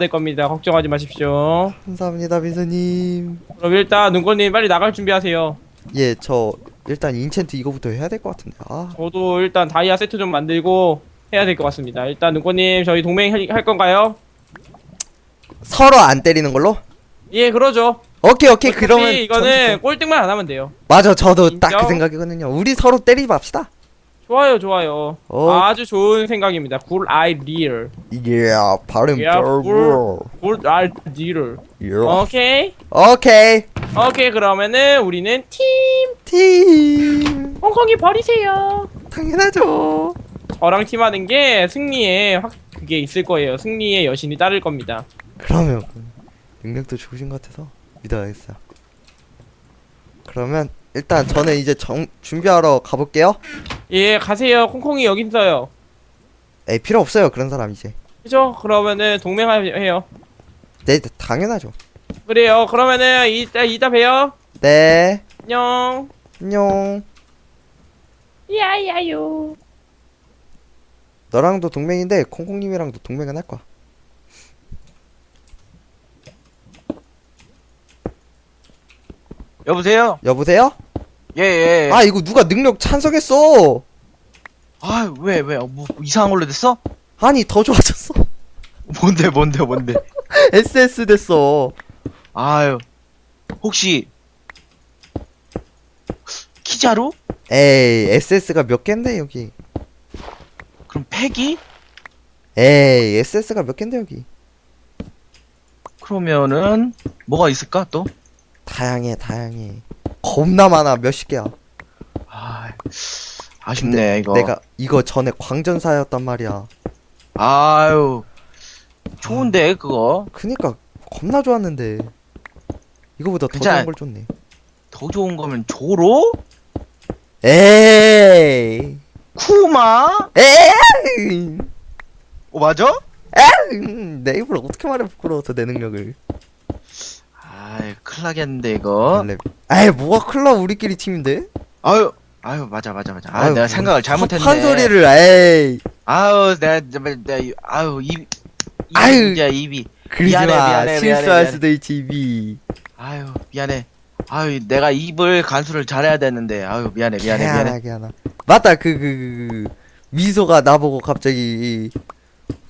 될 겁니다. 걱정하지 마십시오. 감사합니다 민서님 그럼 일단 눈꽃님 빨리 나갈 준비하세요. 예 저 일단 인챈트 이거부터 해야 될 것 같은데 아 저도 일단 다이아 세트 좀 만들고 해야 될 것 같습니다. 일단 눈꽃님 저희 동맹 할, 할 건가요? 서로 안 때리는 걸로? 예, 그러죠. 오케이 오케이 어차피 그러면 이거는 저부터- 꼴등만 안 하면 돼요. 맞아 저도 딱그 인정? 생각이거든요 우리 서로 때리지 맙시다 좋아요, 좋아요. 어. 아주 좋은 생각입니다. 굿 아이디어. 예 발음 아이디어. 예. 오케이. 오케이 오케이, 그러면은 우리는 팀 팀 홍콩이 버리세요. 당연하죠 저랑 팀하는 게 승리에 확 그게 있을 거예요. 승리의 여신이 따를 겁니다. 그러면 능력도 좋으신 것 같아서 믿어야겠어요 그러면 일단 저는 이제 정, 준비하러 가볼게요 예, 가세요. 콩콩이 여기 있어요. 에이 필요 없어요 그런 사람 이제 그죠? 그러면은 동맹해요. 네 당연하죠 그래요. 그러면은 이따 이따 봬요. 네 안녕. 안녕 야야요. 너랑도 동맹인데 콩콩님이랑도 동맹은 할 거야 여보세요? 여보세요? 예, 예. 아 이거 누가 능력 찬성했어 아, 왜, 왜, 뭐, 이상한 걸로 됐어? 아니 더 좋아졌어 뭔데, 뭔데, 뭔데. SS 됐어 아유, 혹시, 키자루? 에이 SS가 몇 갠데 여기 그럼 패기? 에이 SS가 몇 갠데 여기 그러면은, 뭐가 있을까, 또? 다양해 다양해 겁나 많아 몇십 개야 아, 아쉽네, 이거. 내가 이거 전에 광전사였단 말이야 아유, 좋은데, 그거. 그니까 겁나 좋았는데 이거보다 더 괜찮아. 좋은 걸 줬네 더 좋은 거면 조로? 에이 쿠마? 에이 어, 맞아? 음, 내 입을 어떻게 말해 부끄러워서 내 능력을 아이, 큰일 나겠는데, 이거. 원래 에이 뭐가 클라 우리끼리 팀인데? 아유, 아유, 맞아, 맞아, 맞아. 아, 아유, 내가 생각을 잘못했네. 한 소리를 에이. 아유, 내가, 내가, 내가 아유, 입, 입, 아유. 진짜 입이. 그러지 미안해, 마. 미안해, 실수할 미안해, 수도 있지 입이 아유 미안해. 아유 내가 입을 간수를 잘해야 되는데. 아유 미안해 미안해 미안해. 하나 맞다 그 그 그, 그, 미소가 나보고 갑자기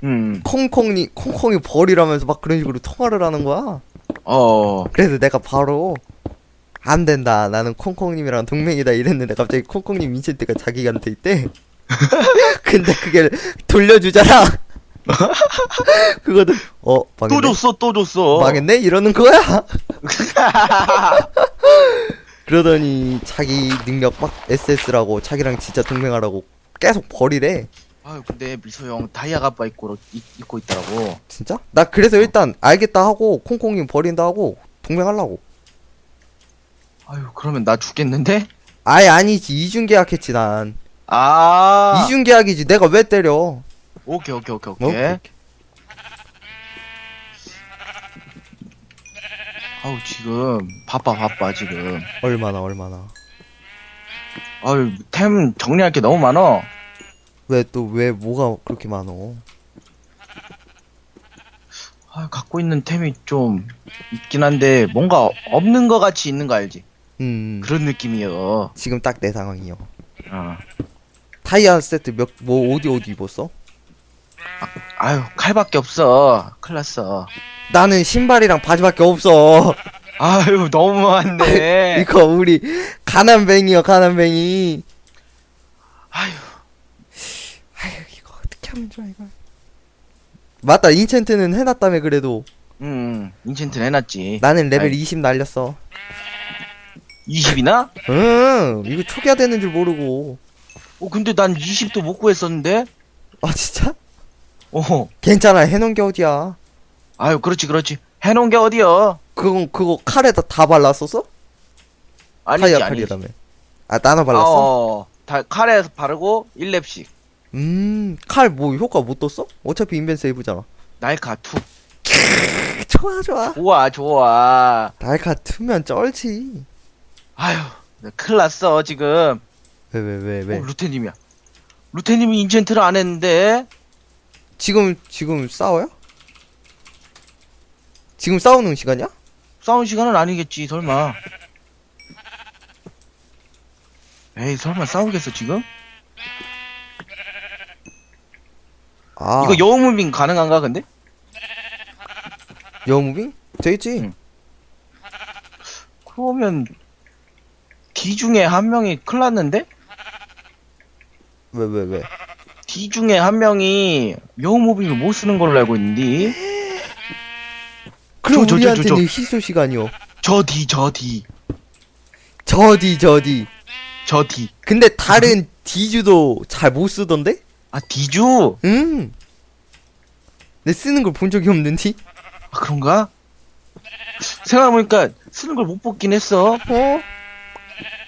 음어 콩콩이 콩콩이 벌이라면서 막 그런 식으로 통화를 하는 거야 어. 그래서 내가 바로 안 된다. 나는 콩콩님이랑 동맹이다 이랬는데 갑자기 콩콩님 인챈트가 자기한테 있대. 근데 그게 돌려주잖아. 그거는 어또 망했네. 줬어 또 줬어. 망했네? 이러는 거야? 그러더니 자기 능력 막 SS라고 자기랑 진짜 동맹하라고 계속 버리래 아유 근데 미소 형 다이아 가빠 입고 입, 입고 있더라고. 진짜? 나 그래서 일단 알겠다 하고 콩콩님 버린다 하고 동맹하려고. 아유 그러면 나 죽겠는데? 아예 아니지. 이중 계약 했지 난. 아. 이중 계약이지. 내가 왜 때려? 오케이 오케이 오케이 어? 오케이. 아우 지금 바빠 바빠 지금. 얼마나 얼마나? 아유 템 정리할 게 너무 많어 왜 또 왜 뭐가 그렇게 많어? 아 갖고 있는 템이 좀 있긴 한데 뭔가 없는 거 같이 있는 거 알지? 음 그런 느낌이요. 지금 딱 내 상황이요. 어. 타이어 세트 몇 뭐 어디 어디 입었어? 아유 칼밖에 없어. 큰일 났어. 나는 신발이랑 바지밖에 없어. 아유 너무 많네. 이거 우리 가난뱅이요 가난뱅이. 아유 어떻게 하면 좋아 이거 맞다 인챈트는 해놨다며 그래도. 음 인챈트 해놨지. 나는 레벨 아이. 20 날렸어. 20이나? 응 이거 초기화 되는 줄 모르고. 어 근데 난 20도 못 구했었는데? 아 진짜? 어. 괜찮아 해놓은 게 어디야? 아유 그렇지 그렇지. 해놓은 게 어디여? 그건 그거 칼에다 다 발랐었어? 아니지 타이어 아니지. 칼이라며. 아 나눠 발랐어? 어, 다 칼에 바르고 1렙씩 음 칼 뭐 효과 못 떴어? 어차피 인벤 세이브잖아. 날카 투. 좋아 좋아. 좋아 좋아. 날카 투면 쩔지. 아유 나 큰일 났어 지금. 왜 왜 왜 왜, 어, 루테님이야. 루테님이 인챈트를 안 했는데. 지금 지금 싸워요? 지금 싸우는 시간이야? 싸운 시간은 아니겠지 설마. 에이 설마 싸우겠어 지금? 아 이거 여우 무빙 가능한가 근데? 여무빙? 되겠지 응. 그러면 D 중에 한 명이 큰일 났는데? 왜 왜 왜, D 중에 한 명이 여우 무빙을 못 쓰는 걸로 알고 있는데 그럼 저, 저, 저, 우리한테는 저, 저. 희소 시간이요 저 D 저 D 저디 저디 저 D 근데 다른 디주도 잘 못 쓰던데? 아 D주? 응. 내 쓰는 걸 본 적이 없는디? 아 그런가? 생각해보니까 쓰는 걸 못 뽑긴 했어 어?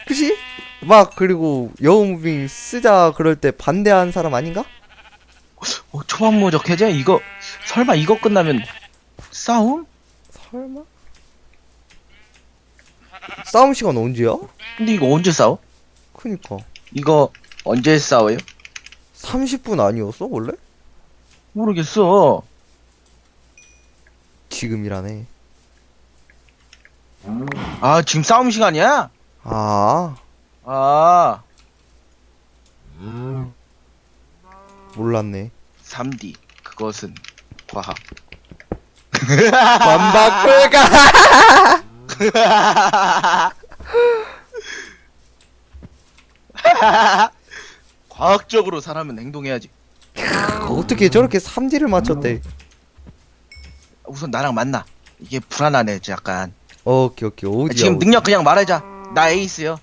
그지? 막 그리고 여우무빙 쓰자 그럴 때 반대한 사람 아닌가? 어, 초반모적 해제? 이거 설마 이거 끝나면 싸움? 설마? 싸움 시간 언제야? 근데 이거 언제 싸워? 그니까 이거 언제 싸워요? 30분 아니었어 원래? 모르겠어. 지금이라네. 아 지금 싸움 시간이야? 아. 아. 몰랐네. 3D 그것은 과학. 반박불가! 과학적으로 사람은 행동해야지 어떻게 저렇게 3D를 맞췄대? 우선 나랑 만나. 이게 불안하네 약간. 오케이 오케이. 어디야 지금? 능력 그냥 말하자. 나 에이스요.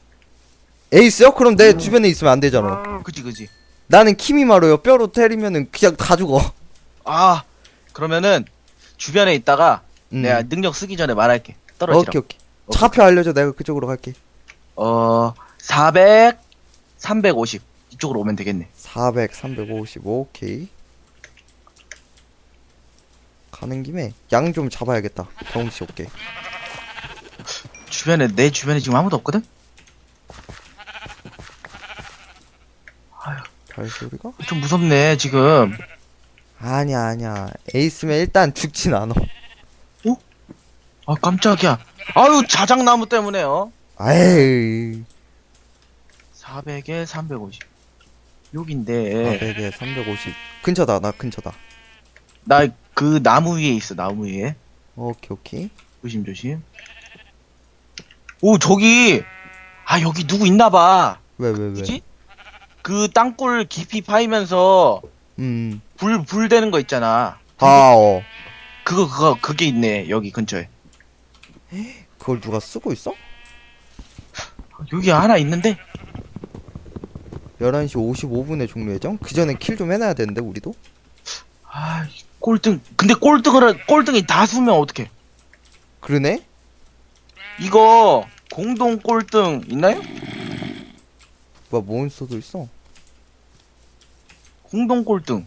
에이스요? 그럼 내 주변에 있으면 안 되잖아. 그지 그지. 나는 키미마루요. 뼈로 때리면은 그냥 다 죽어. 아 그러면은 주변에 있다가 음. 내가 능력 쓰기 전에 말할게. 떨어지라 오케이 오케이. 차표 알려줘. 내가 그쪽으로 갈게. 어, 400, 350. 이쪽으로 오면 되겠네. 400 350 오케이 가는 김에 양 좀 잡아야겠다 경험치 없게 주변에, 내 주변에 지금 아무도 없거든? 발소리가? 좀 무섭네, 지금. 아니야 아니야 에이스면 일단 죽진 않아 아, 깜짝이야. 아유, 자작나무 때문에요. 아이 400에 350. 여긴데. 400에 350 근처다 나 근처다 나 그 나무 위에 있어, 나무 위에. 오케이 오케이 조심 조심. 오, 저기. 아, 여기 누구 있나봐. 왜 왜 왜? 뭐지? 그 땅굴 깊이 파이면서 음. 불, 불 되는 거 있잖아. 아, 어. 그거, 그거, 그게 있네, 여기 근처에. 그걸 누가 쓰고 있어? 여기 하나 있는데? 11시 55분에 종료 예정? 그 전에 킬 좀 해놔야 되는데, 우리도? 아, 꼴등. 근데 꼴등을, 꼴등이 다수면 어떡해? 그러네? 이거, 공동 꼴등 있나요? 뭐야, 몬스터도 있어. 공동 꼴등.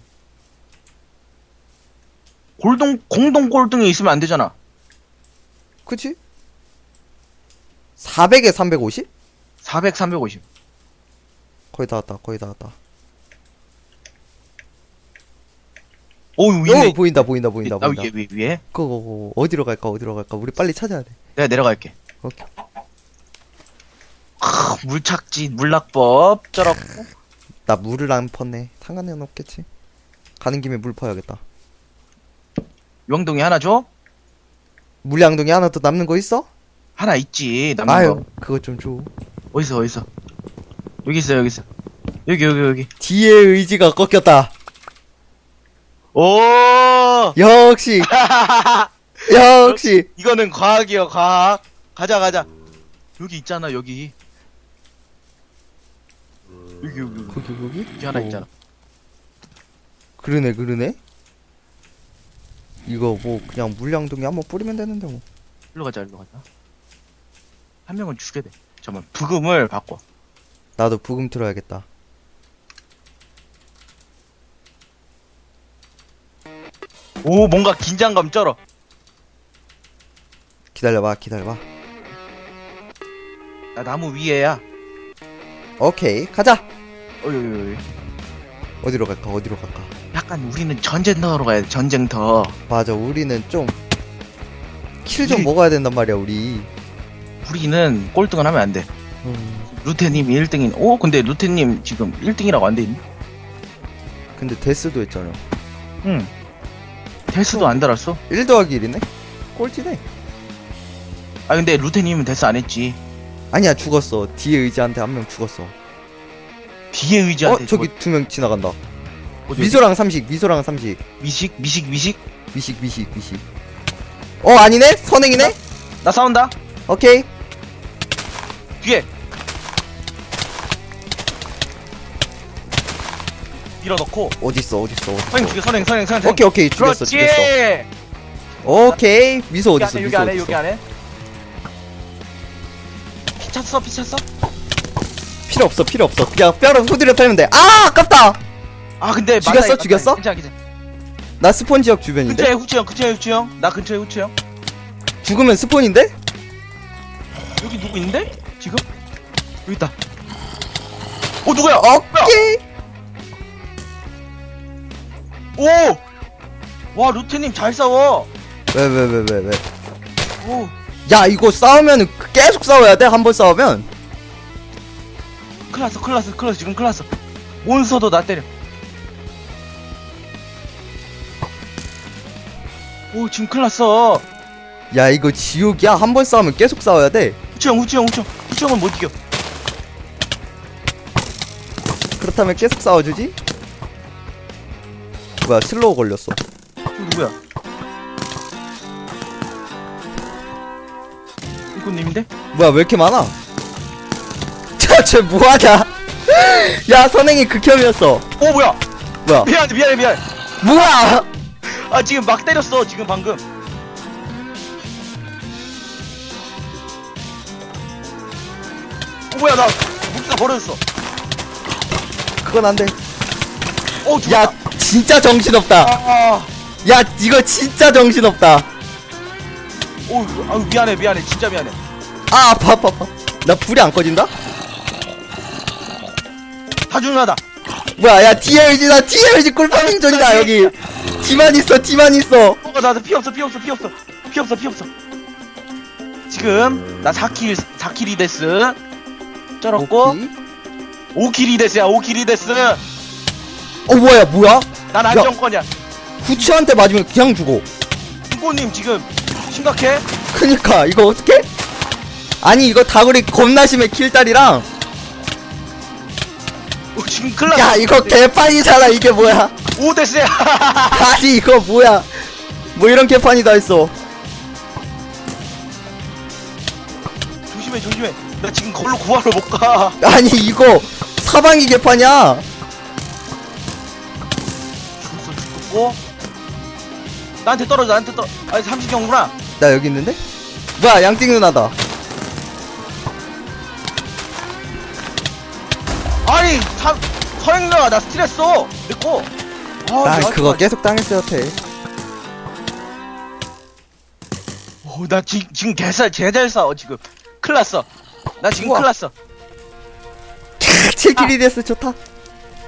골동, 공동 꼴등이 있으면 안 되잖아. 그치? 400에 350? 400, 350. 거의 다 왔다, 거의 다 왔다. 오, 오, 있네. 보인다, 보인다, 보인다, 나 보인다. 위에, 위에, 위에. 그거, 그거, 어디로 갈까, 어디로 갈까? 우리 빨리 찾아야 돼. 내가 내려갈게. 오케이. 크, 물착지, 물낙법, 쩔었고. 나 물을 안 펐네. 상관은 없겠지. 가는 김에 물 퍼야겠다. 용동이 하나 줘? 물량동이 하나 더 남는 거 있어? 하나 있지, 남는 아유, 거. 그거 좀 줘. 어딨어, 어딨어. 여기 있어, 여기 있어. 여기, 여기, 여기. 뒤에 의지가 꺾였다. 오! 역시, 역시. 이거는 과학이요, 과학. 가자, 가자. 여기 있잖아, 여기. 여기, 여기, 여기. 거기, 거기? 여기 하나 어. 있잖아. 그러네 그러네 이거 뭐 그냥 물량동에 한번 뿌리면 되는데 뭐 일로 가자, 일로 가자. 한 명은 죽여야 돼. 잠깐만, 부금을 바꿔. 나도 부금 틀어야겠다 오, 뭔가 긴장감 쩔어. 기다려봐 기다려봐 나 나무 위에야. 오케이 가자 어이. 어디로 갈까 어디로 갈까 약간 우리는 전쟁터로 가야 돼, 전쟁터. 맞아 우리는 좀 킬 좀 우리- 먹어야 된단 말이야 우리 우리는 꼴등을 하면 안 돼. 음, 루테님 이 1등인. 오 근데 루테님 지금 1등이라고 안 돼 있니? 근데 데스도 했잖아 응. 데스도 안 달았어. 1 더하기 1이네? 꼴찌네 아 근데 루테님은 데스 안 했지. 아니야 죽었어 뒤에 의지한테 한 명 죽었어 뒤에 의지한테. 어 저기 두 명 지나간다 뭐, 어디, 미소랑 삼식 미소랑 삼식 미식 미식 미식. 미식 미식 미식 어 아니네 선행이네 나 싸운다. 오케이 뒤에. 밀어넣고. 어딨어 어딨어 선행 어딨어 죽여 선행 선행 선행. 오케이 오케이 죽였어 그렇지. 죽였어 오케이 미소 여기 어딨어 안에 여기 미소 안에 여기 어딨어 안에. 피 찼어 피 찼어. 필요 없어 필요 없어 그냥 뼈로 후드려 패면 돼아 아깝다 아 근데 죽였어? 맞다, 맞다. 죽였어? 괜찮아 괜찮아. 나 스폰 지역 주변인데 근처에 후추형 근처에 후추형. 나 근처에 후추형. 죽으면 스폰인데 여기 누구 있는데? 지금? 여기 있다. 어 누구야? 오케이 오! 와 루테님 잘 싸워. 왜 왜 왜 왜 왜 오. 야 이거 싸우면 계속 싸워야 돼 한 번 싸우면 났어 났어 큰일 났어 지금 났어. 몬스터도 나 때려. 오 지금 났어. 야 이거 지옥이야 한 번 싸우면 계속 싸워야 돼 후추형 후추형 후추형 후추형은 못 이겨. 그렇다면 계속 싸워주지 뭐야 슬로우 걸렸어 저 누구야? 이코님인데? 뭐야 왜 이렇게 많아 자쟤 뭐하냐 야 선행이 극혐이었어 오 뭐야? 뭐야 미안해 미안해 미안해. 뭐야 아 지금 막 때렸어 지금 방금. 어, 뭐야 나 무기가 버려졌어. 그건 안돼 어 죽었다. 야 진짜 정신없다 아, 야 이거 진짜 정신없다 오, 아유 미안해 미안해 진짜 미안해. 아 아파 아파 아파 나 불이 안 꺼진다 다중하다. 뭐야 야 의지다 뒤에 의지 꿀파밍전이다 여기 뒤만 있어 뒤만 있어 어, 나피 없어 피 없어 피 없어 피 없어 피 없어. 지금 나 4킬 4킬이 됐어. 쩔었고 오케이. 5킬이 됐어야 5킬이 됐어. 어 뭐야 뭐야 난 안정권이야. 후추한테 맞으면 그냥 죽어 이코님 지금 심각해? 그니까 이거 어떡해? 아니 이거 다구리 겁나 심해 킬딸이랑 어, 지금 큰일 났어. 야 이거 개판이잖아 이게 뭐야 5대스야. 아니 이거 뭐야 뭐 이런 개판이 다 있어 조심해 조심해. 나 지금 걸로 구하러 못 가. 아니 이거 사방이 개판이야 죽었고. 나한테 떨어져 나한테 떨어. 아니 삼식형구나. 나 여기 있는데? 뭐야 양띵 누나다 아니 삼 서행녀가 나 스트레스어. 내꺼. 아, 나 그거 좀- 계속 당했어 여태 오, 나 지, 지금 개살 제잘 싸워 지금. 큰일 났어. 나 지금 우와. 큰일 났어. 7킬이 됐어 좋다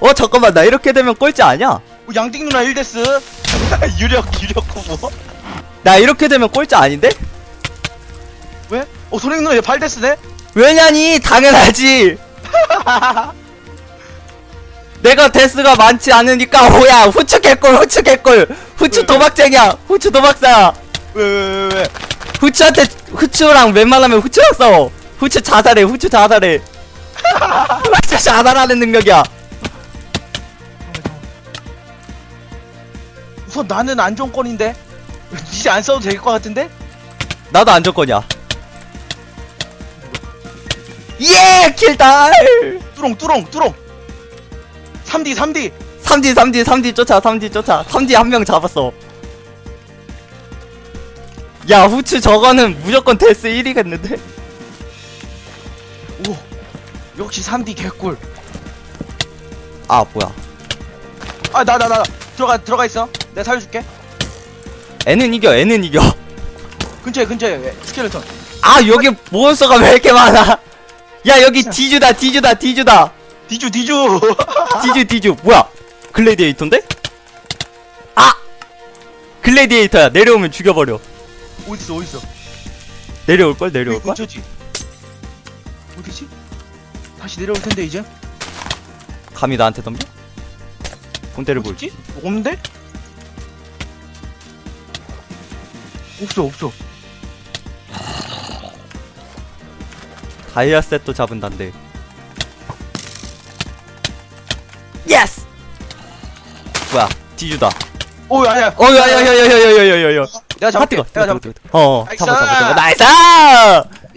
어 잠깐만 나 이렇게 되면 꼴찌 아니야 어, 양띵 누나 1대스. 유력 유력 후보. 나 이렇게 되면 꼴찌 아닌데? 왜? 어 소행 누나 얘 8대스네? 왜냐니 당연하지 내가 데스가 많지 않으니까 뭐야 후추 개꿀 후추 개꿀 후추 왜? 도박쟁이야 후추 도박사야 왜 왜 왜 왜? 후추한테 후추랑 웬만하면 후추랑 싸워 후추 자살해 후추 자살해 후추 자살하는 능력이야 우선 나는 안정권인데. 이제 안 싸워도 될 것 같은데? 나도 안정권이야 예 킬달 뚜롱 뚜롱 뚜롱. 3D 3D. 3D 3D 3D 쫓아 3D 쫓아 3D 한 명 잡았어 야 후추 저거는 무조건 데스 1위겠는데 오. 역시 3D 개꿀. 아 뭐야 아 나 나 나 들어가 들어가 있어. 내가 살려줄게. 애는 이겨 애는 이겨 근처에 근처에 예, 스켈레톤. 아 여기 몬스터가 왜 이렇게 많아 야 여기 디주다 디주다 디주다 디주 디주. 디주 디주 뭐야 글래디에이터인데? 아 글래디에이터야 내려오면 죽여버려 어딨어 어딨어 내려올걸 여기 내려올걸? 근처지 어디지? 다시 내려올 텐데 이제 감히 나한테 덤벼? 본때를 볼 어딨지? 없는데? 없어 없어 다이아 셋도 잡은단데 예스! 뭐야 뒤주다 오 야야 어 야야야야야야야야야 내가 아 잡을게 뜨거 내가 잡을게 어 나이스! 잡아 잡아 잡아 나이스!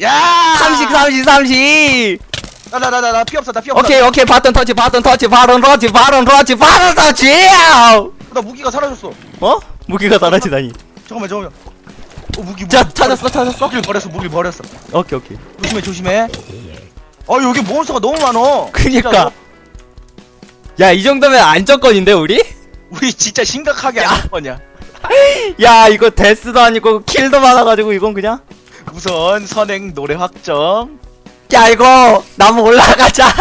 야 30 30 30 나나나나 피 없어 나 피 없어 오케이 오케이 바톤 터치 바톤 터치 바톤 터치 바톤 터치 바톤 터치 나 무기가 사라졌어 어? 무기가 달아지다니 잠깐만 잠깐만 어 무기 무기 자 찾았어. 찾았어? 무기를 버렸어 무기를 버렸어. 오케이 오케이. 조심해 조심해. 어 여기 몬스터가 너무 많어. 그니까. 야 이 정도면 안정권인데 우리? 우리 진짜 심각하게 안 거냐 야. 이거 데스도 아니고 킬도 많아가지고 이건 그냥? 우선 선행 노래 확정. 야 이거 나무 올라가자.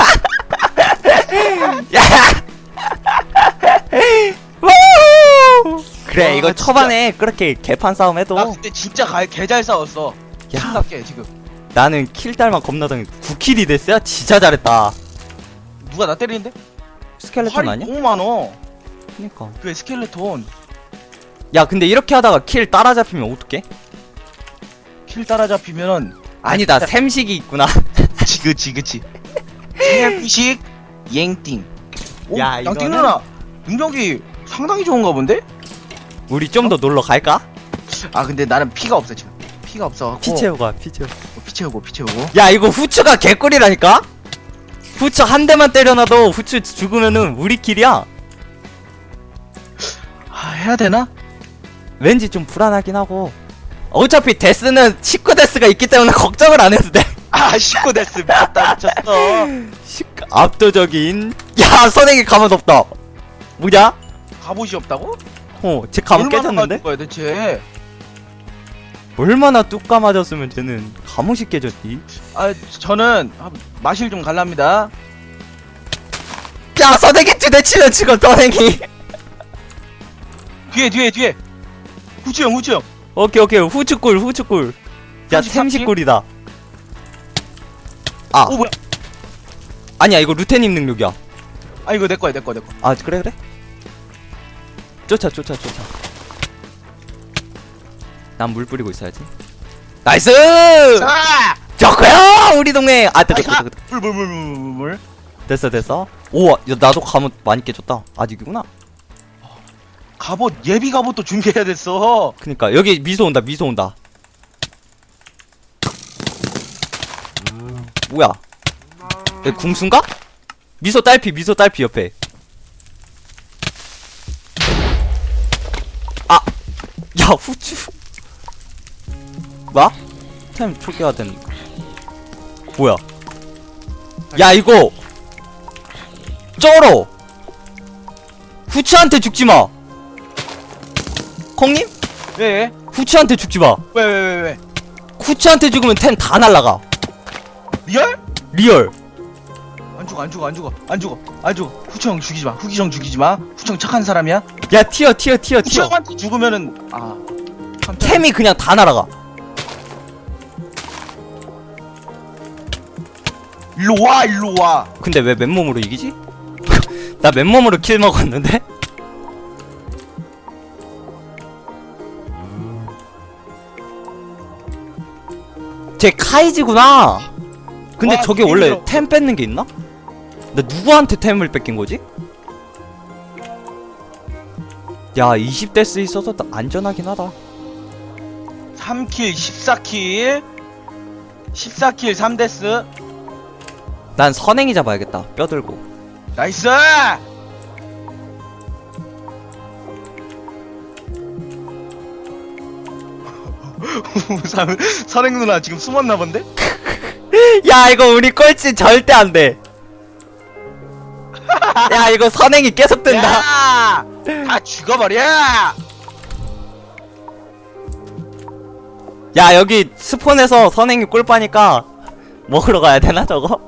야. 우! 그래 와, 이거. 초반에 그렇게 개판 싸움 해도 나 그때 진짜 개잘 싸웠어 야 심각해 지금 나는 킬달만 겁나 당해 9킬이 됐어요? 진짜 잘했다 누가 나 때리는데? 스켈레톤 활이 아니야? 너무 많어 그니까 그 스켈레톤 야 근데 이렇게 하다가 킬 따라잡히면 어떡해? 킬 따라잡히면은 아니다 진짜- 샘식이 있구나 그치 그치 그치 햄식 옌띵 오, 야, 양띵 이거는- 누나 능력이 상당히 좋은가 본데? 우리 좀 더 놀러 갈까? 아 근데 나는 피가 없어 지금 피가 없어 피 채우고 피 채우고 피 채우고 피 채우고 야 이거 후추가 개꿀이라니까? 후추 한 대만 때려놔도 후추 죽으면은 우리 킬이야 아 해야 되나? 왠지 좀 불안하긴 하고 어차피 데스는 19 데스가 있기 때문에 걱정을 안 해도 돼아 19데스 미쳤다 미쳤어 식- 압도적인 야 선행이 가만 없다 뭐냐? 갑옷이 없다고? 어쟤 가만 얼마나 깨졌는데? 거야 대체? 얼마나 뚝 까 맞았으면 쟤는 가무시 깨졌디? 아 저는 아, 마실 좀 갈랍니다. 야 선행이 두대 치면 지금 선행이. 뒤에 뒤에 뒤에. 후추형 후추형. 오케이 오케이. 후추꿀 후추꿀. 야 33 템식꿀이다. 아. 오 뭐야? 아니야 이거 루테님 능력이야. 아 이거 내 거야 내 거야 내 거. 아 그래 그래 쫓아 쫓아 쫓아. 난 물 뿌리고 있어야지. 나이스! 자! 좋고요! 우리 동네! 아 됐다 됐다! 됐다. 물물물물물 됐어 됐어. 오야 나도 감옷 많이 깨졌다. 아직이구나. 갑옷 예비 갑옷도 준비해야 됐어. 그니까 여기 미소 온다 미소 온다. 뭐야? 얘 궁순가? 미소 딸피 미소 딸피 옆에 아! 야 후추 뭐야? 템 초기화 된 뭐야 야 이거 쩔어 후추한테 죽지마 콩님? 왜? 후추한테 죽지마 왜 왜 왜 왜? 후추한테 죽으면 템 다 날라가 리얼? 리얼 안 죽어 안 죽어 안 죽어 안 죽어 안 죽어 후추형 죽이지 마 후기형 죽이지 마 후추형 착한 사람이야 야 튀어 튀어 튀어 튀어 후추형한테 죽으면은 아 깜짝 템이 그냥 다 날아가 일로 와 일로 와 근데 왜 맨몸으로 이기지? 나 맨몸으로 킬 먹었는데? 쟤 카이지구나 근데 와, 저게 원래 힘들어. 템 뺏는 게 있나? 나 누구한테 템을 뺏긴 거지? 야 20대 쓰 있어서 나 안전하긴 하다. 3킬 14킬. 14킬 3데스 난 선행이 잡아야겠다. 뼈 들고. 나이스! 선- 선행 누나 지금 숨었나 본데? 야 이거 우리 꼴찌 절대 안돼 야 이거 선행이 계속 뜬다 야! 다 죽어버려! 야 여기 스폰에서 선행이 꿀 빠니까 먹으러 가야 되나 저거?